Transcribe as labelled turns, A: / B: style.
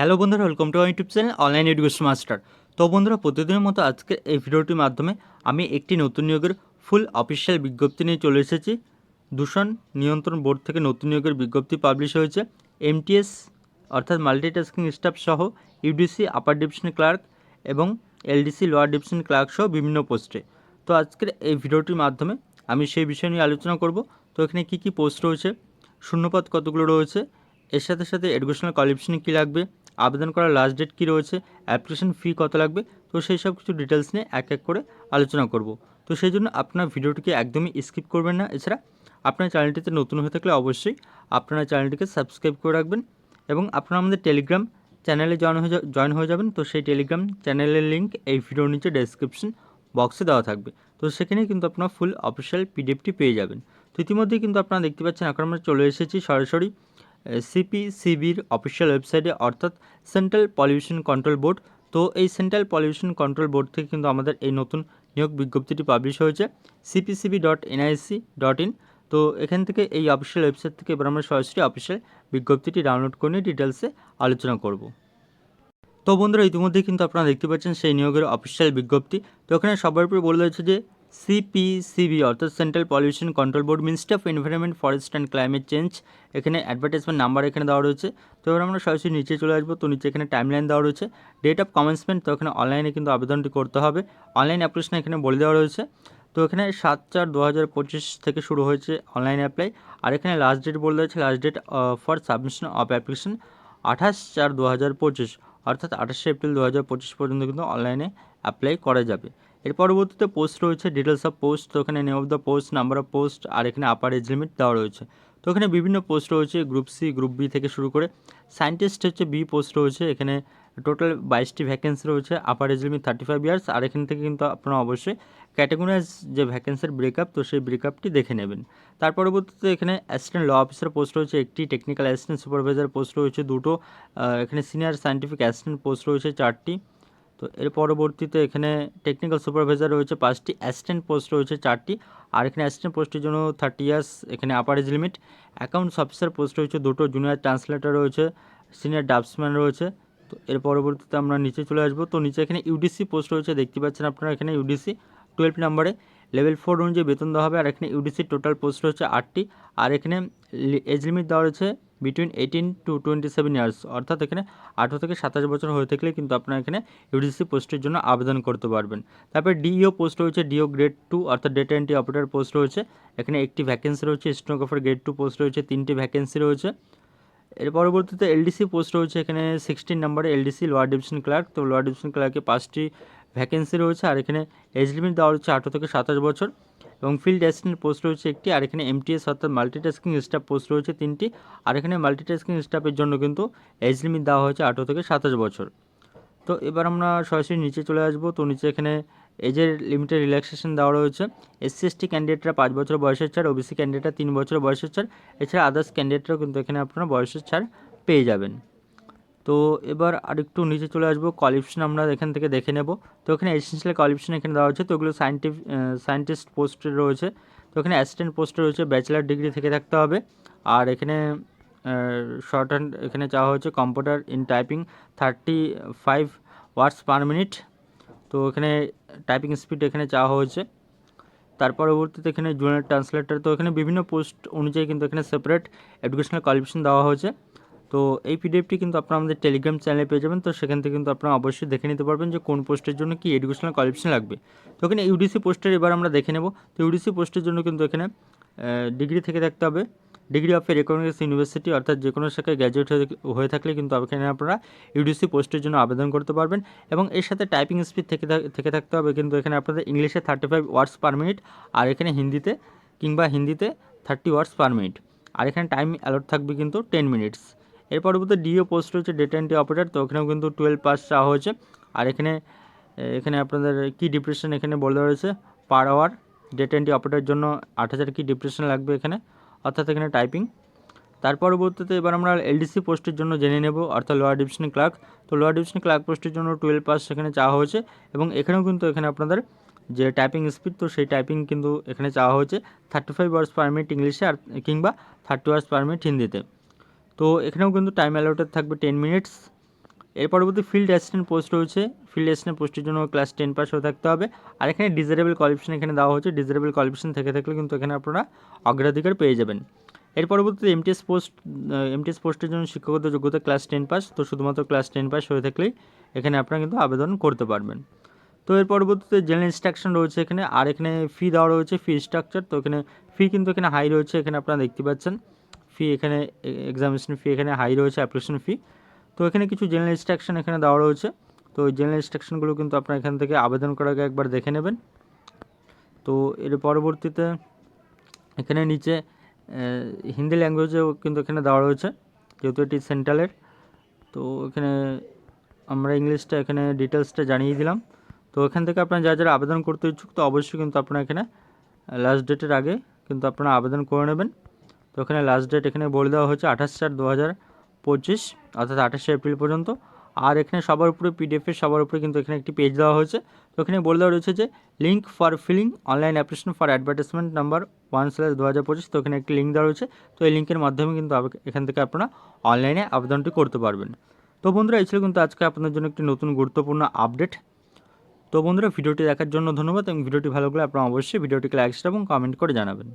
A: Hello বন্ধুরা welcome to YouTube channel online education master তো বন্ধুরা, প্রতিদিনের মতো আজকে এই ভিডিওটির মাধ্যমে আমি একটি নতুন নিয়োগের ফুল অফিসিয়াল বিজ্ঞপ্তি নিয়ে চলে এসেছি। দূষণ নিয়ন্ত্রণ বোর্ড থেকে নতুন নিয়োগের বিজ্ঞপ্তি পাবলিশ হয়েছে। এমটিএস অর্থাৎ মাল্টিটাস্কিং স্টাফ সহ ইউডিসি আপার ডিভিশন ক্লার্ক এবং এলডিসি লোয়ার ডিভিশন ক্লার্ক সহ বিভিন্ন পোস্টে তো আজকের এই ভিডিওটির মাধ্যমে আমি সেই বিষয় নিয়ে আলোচনা করব। তো এখানে কী কী পোস্ট রয়েছে, শূন্যপদ কতগুলো রয়েছে, এর সাথে সাথে এডুকেশনাল কোয়ালিফিকেশন কী লাগবে আবেদন করার লাস্ট ডেট কী রয়েছে অ্যাপ্লিকেশন ফি কত লাগবে, তো সেই সব কিছু ডিটেলস নিয়ে এক এক করে আলোচনা করব। তো সেই জন্য আপনার ভিডিওটিকে একদমই স্কিপ করবেন না। এছাড়া আপনার চ্যানেলটিতে নতুন হয়ে থাকলে অবশ্যই আপনারা চ্যানেলটিকে সাবস্ক্রাইব করে রাখবেন এবং আপনারা আমাদের টেলিগ্রাম চ্যানেলে জয়েন হয়ে জয়েন হয়ে যাবেন। তো সেই টেলিগ্রাম চ্যানেলের লিঙ্ক এই ভিডিওর নিচে ডেসক্রিপশন বক্সে দেওয়া থাকবে। তো সেখানে কিন্তু আপনার ফুল অফিসিয়াল পিডিএফটি পেয়ে যাবেন। তো ইতিমধ্যেই কিন্তু আপনারা দেখতে পাচ্ছেন, এখন আমরা চলে এসেছি সরাসরি সিপিসিবির অফিসিয়াল ওয়েবসাইটে অর্থাৎ সেন্ট্রাল পলিউশন কন্ট্রোল বোর্ড তো এই সেন্ট্রাল পলিউশন কন্ট্রোল বোর্ড থেকে কিন্তু আমাদের এই নতুন নিয়োগ বিজ্ঞপ্তিটি পাবলিশ হয়েছে। CPCB dot NIC dot in তো এখান থেকে এই অফিসিয়াল ওয়েবসাইট থেকে এবার আমরা সরাসরি অফিসিয়াল বিজ্ঞপ্তিটি ডাউনলোড করে নিয়ে ডিটেলসে আলোচনা করব। তো বন্ধুরা, ইতিমধ্যেই কিন্তু আপনারা দেখতে পাচ্ছেন সেই নিয়োগের অফিসিয়াল বিজ্ঞপ্তি। তো এখানে সবার উপরে বলে রয়েছে যে সিপিসিবি অর্থাৎ central pollution control board ministry of environment forest and climate change এখানে অ্যাডভার্টাইজমেন্ট নাম্বার এখানে দেওয়া রয়েছে। তো এবার আমরা সরাসরি নিচে চলে আসব। তো নিচে এখানে টাইমলাইন দেওয়া রয়েছে। ডেট অফ কমেন্সমেন্ট তো এখানে অনলাইনে কিন্তু আবেদনটি করতে হবে। অনলাইন অ্যাপ্লিকেশন এখানে বলে দেওয়া রয়েছে। তো এখানে সাত চার দু হাজার পঁচিশ থেকে শুরু হয়েছে অনলাইন অ্যাপ্লাই আর এখানে লাস্ট ডেট বলে রয়েছে। Last date for submission of application আঠাশ চার দু হাজার পঁচিশ। অর্থাৎ আঠাশে এপ্রিল দু হাজার পঁচিশ পর্যন্ত কিন্তু অনলাইনে অ্যাপ্লাই করা যাবে। এর পরবর্তীতে পোস্ট রয়েছে ডিটেলস অফ পোস্ট তো এখানে name of the post number of post আর এখানে আপার এজ লিমিট দেওয়া রয়েছে। তো এখানে বিভিন্ন পোস্ট রয়েছে গ্রুপ সি গ্রুপ বি থেকে শুরু করে। সায়েন্টিস্ট হচ্ছে বি পোস্ট রয়েছে, এখানে টোটাল বাইশটি ভ্যাকেন্সি রয়েছে upper age limit thirty five years আর এখান থেকে কিন্তু আপনারা অবশ্যই ক্যাটাগরাইজ যে ভ্যাকেন্সির ব্রেকআপ তো সেই ব্রেকআপটি দেখে নেবেন। তার পরবর্তীতে এখানে অ্যাসিস্ট্যান্ট ল অফিসার পোস্ট রয়েছে, একটি টেকনিক্যাল অ্যাসিস্ট্যান্ট সুপারভাইজার পোস্ট রয়েছে, দুটো এখানে সিনিয়র সায়েন্টিফিক অ্যাসিস্ট্যান্ট পোস্ট রয়েছে, চারটি। তো এর পরবর্তীতে এখানে টেকনিক্যাল সুপারভাইজার রয়েছে, পাঁচটি অ্যাসিস্ট্যান্ট পোস্ট রয়েছে, চারটি। আর এখানে অ্যাসিস্ট্যান্ট পোস্টের জন্য থার্টি ইয়ার্স এখানে upper age limit accounts officer post রয়েছে, দুটো জুনিয়র ট্রান্সলেটার রয়েছে সিনিয়র ডাবসম্যান রয়েছে। তো এর পরবর্তীতে আমরা নিচে চলে আসব। তো নিচে এখানে ইউডিসি পোস্ট রয়েছে, দেখতে পাচ্ছেন আপনারা এখানে ইউডিসি টুয়েলভ নাম্বারে লেভেল ফোর অনুযায়ী বেতন দেওয়া হবে। আর এখানে ইউডিসির টোটাল পোস্ট রয়েছে আটটি। আর এখানে এজ লিমিট দেওয়া রয়েছে between eighteen to twenty seven years অর্থাৎ এখানে আঠেরো থেকে সাতাশ বছর হয়ে থাকলে কিন্তু আপনারা এখানে ইউডিসি পোস্টের জন্য আবেদন করতে পারবেন। তারপরে ডিও পোস্ট রয়েছে ডিও গ্রেড টু অর্থাৎ ডেটা এন্ট্রি অপারেটর পোস্ট রয়েছে। এখানে একটি ভ্যাকেন্সি রয়েছে স্টোনোগ্রাফার গ্রেড টু পোস্ট রয়েছে, তিনটি ভ্যাকেন্সি রয়েছে। এর পরবর্তীতে এলডিসি পোস্ট রয়েছে, এখানে সিক্সটিন নাম্বারে এলডিসি লোয়ার ডিভিশন ক্লার্ক তো লোয়ার ডিভিশন ক্লার্কে পাঁচটি ভ্যাকেন্সি রয়েছে। আর এখানে এজ লিমিট দেওয়া হচ্ছে আঠেরো থেকে সাতাশ বছর। এবং ফিল্ড অ্যাসিস্ট্যান্ট পোস্ট রয়েছে একটি, আর এখানে এমটিএস অর্থাৎ মাল্টিটাস্কিং স্টাফ পোস্ট রয়েছে তিনটি, আর এখানে মাল্টিটাস্কিং স্টাফের জন্য কিন্তু এজ লিমিট দেওয়া হয়েছে আঠেরো থেকে সাতাশ বছর। তো এবার আমরা সরাসরি নিচে চলে আসব। তো নিচে এখানে এজের লিমিটেড রিল্যাক্সেশন দেওয়া রয়েছে। এসসি এসটি ক্যান্ডিডেটরা পাঁচ বছর বয়সের ছাড় ওবিসি ক্যান্ডিডেটরা তিন বছর বয়সের ছাড়, এছাড়া আদার্স ক্যান্ডিডেটরাও কিন্তু এখানে আপনারা বয়সের ছাড় পেয়ে যাবেন। তো এবার আরেকটু নিচে চলে আসব কোয়ালিফিকেশন আমরা এখান থেকে দেখে নেব। তো এখানে এসেন্সিয়াল কোয়ালিফিকেশন এখানে দেওয়া হচ্ছে তো ওগুলো সায়েন্টিফিক সায়েন্টিস্ট পোস্টে রয়েছে। তো এখানে অ্যাসিস্ট্যান্ট পোস্টে রয়েছে ব্যাচেলার ডিগ্রি থেকে থাকতে হবে। আর এখানে শর্ট হ্যান্ড এখানে চাওয়া হয়েছে computer in typing thirty five words per minute তো এখানে টাইপিং স্পিড এখানে চাওয়া হয়েছে। তার পরবর্তীতে এখানে জুনিয়র ট্রান্সলেটার তো এখানে বিভিন্ন পোস্ট অনুযায়ী কিন্তু এখানে সেপারেট এডুকেশনাল কোয়ালিফিকেশন দেওয়া হয়েছে। তো এই পিডিএফটি কিন্তু আপনারা আমাদের টেলিগ্রাম চ্যানেলে পেয়ে যাবেন। তো সেখান থেকে কিন্তু আপনারা অবশ্যই দেখে নিতে পারবেন যে কোন পোস্টের জন্য কি এডুকেশনাল কোয়ালিফিকেশন লাগবে। তো এখানে ইউডিসি পোস্টের এবার আমরা দেখে নেব। তো ইউডিসি পোস্টের জন্য কিন্তু এখানে ডিগ্রি থেকে থাকতে হবে। ডিগ্রি অফ ইকোনমিক্স ইউনিভার্সিটি অর্থাৎ যে কোনো শাখায় গ্র্যাজুয়েট হয়ে থাকলে কিন্তু এখানে আপনারা ইউডিসি পোস্টের জন্য আবেদন করতে পারবেন। এবং এর সাথে টাইপিং স্পিড থেকে থেকে থাকতে হবে। কিন্তু এখানে আপনাদের ইংলিশে thirty five words per minute আর এখানে হিন্দিতে কিংবা হিন্দিতে থার্টি ওয়ার্ডস পার মিনিট আর এখানে টাইম অ্যালট থাকবে কিন্তু টেন মিনিটস এর পরবর্তী ডিও পোস্ট রয়েছে ডেটা এন্ট্রি অপারেটর তো এখানেও কিন্তু টুয়েলভ পাস চাওয়া হয়েছে। আর এখানে এখানে আপনাদের কি ডিপ্রেশন এখানে বলে রয়েছে? পার আওয়ার ডেটা এন্ট্রি অপারেটরের জন্য আট হাজার কি ডিপ্রেশন লাগবে এখানে? অর্থাৎ এখানে টাইপিং তার পরবর্তীতে এবার আমরা এলডিসি পোস্টের জন্য জেনে নেব, অর্থাৎ লোয়ার ডিভিশন ক্লার্ক তো লোয়ার ডিভিশন ক্লার্ক পোস্টের জন্য টুয়েলভ পাস সেখানে চাওয়া হয়েছে এবং এখানেও কিন্তু এখানে আপনাদের যে টাইপিং স্পিড তো সেই টাইপিং কিন্তু এখানে চাওয়া হয়েছে। Thirty five words per minute ইংলিশে আর কিংবা থার্টি ওয়ার্স পার মিনিট হিন্দিতে তো এখানেও কিন্তু টাইম অ্যালোটেড থাকবে টেন মিনিটস এর পরবর্তী ফিল্ড অ্যাসিস্ট্যান্ট পোস্ট রয়েছে। ফিল্ড অ্যাসিস্ট্যান্ট পোস্টের জন্য ক্লাস টেন পাস হয়ে থাকতে হবে। আর এখানে ডিজারেবল কোয়ালিফিকেশন এখানে দেওয়া হচ্ছে ডিজারেবল কোয়ালিফিকেশন থেকে থাকলে কিন্তু এখানে আপনারা অগ্রাধিকার পেয়ে যাবেন। এর পরবর্তীতে এমটিএস পোস্ট এমটিএস পোস্টের জন্য শিক্ষকতা যোগ্যতা ক্লাস টেন পাস তো শুধুমাত্র ক্লাস টেন পাস হয়ে থাকলেই এখানে আপনারা কিন্তু আবেদন করতে পারবেন। তো এর পরবর্তীতে জেনারেল ইনস্ট্রাকশন রয়েছে এখানে। আর এখানে ফি দেওয়া রয়েছে ফি স্ট্রাকচার তো এখানে ফি কিন্তু এখানে হাই রয়েছে। এখানে আপনারা দেখতে পাচ্ছেন। ফি এখানে এক্সামিনেশন ফি এখানে হাই রয়েছে অ্যাপ্লিকেশন ফি তো এখানে কিছু জেনারেল ইনস্ট্রাকশন এখানে দেওয়া রয়েছে। তো ওই জেনারেল ইনস্ট্রাকশনগুলো কিন্তু আপনার এখান থেকে আবেদন করার আগে একবার দেখে নেবেন। তো এর পরবর্তীতে এখানে নিচে হিন্দি ল্যাঙ্গুয়েজেও কিন্তু এখানে দেওয়া রয়েছে, যেহেতু এটি সেন্ট্রালের তো এখানে আমরা ইংলিশটা এখানে ডিটেলসটা জানিয়ে দিলাম। তো এখান থেকে আপনারা যারা যারা আবেদন করতে ইচ্ছুক, তো অবশ্যই কিন্তু আপনারা এখানে লাস্ট ডেটের আগে কিন্তু আপনারা আবেদন করে নেবেন। তো এখানে লাস্ট ডেট এখানে বলে দেওয়া হয়েছে আঠাশ চার দু হাজার পঁচিশ, অর্থাৎ আঠাশে এপ্রিল পর্যন্ত। আর এখানে সবার উপরে পিডিএফের সবার উপরে কিন্তু এখানে একটি পেজ দেওয়া হয়েছে। তো এখানে বলে দেওয়া রয়েছে যে link for filling online application for advertisement number one slash দু হাজার পঁচিশ, তো এখানে একটি লিঙ্ক দেওয়া রয়েছে। তো এই লিঙ্কের মাধ্যমে কিন্তু এখান থেকে আপনারা অনলাইনে আবেদনটি করতে পারবেন। তো বন্ধুরা, এই ছিল কিন্তু আজকে আপনাদের জন্য একটি নতুন গুরুত্বপূর্ণ আপডেট তো বন্ধুরা, ভিডিওটি দেখার জন্য ধন্যবাদ এবং ভিডিওটি ভালো লাগলে আপনারা অবশ্যই ভিডিওটিকে লাইক এবং কমেন্ট করে জানাবেন।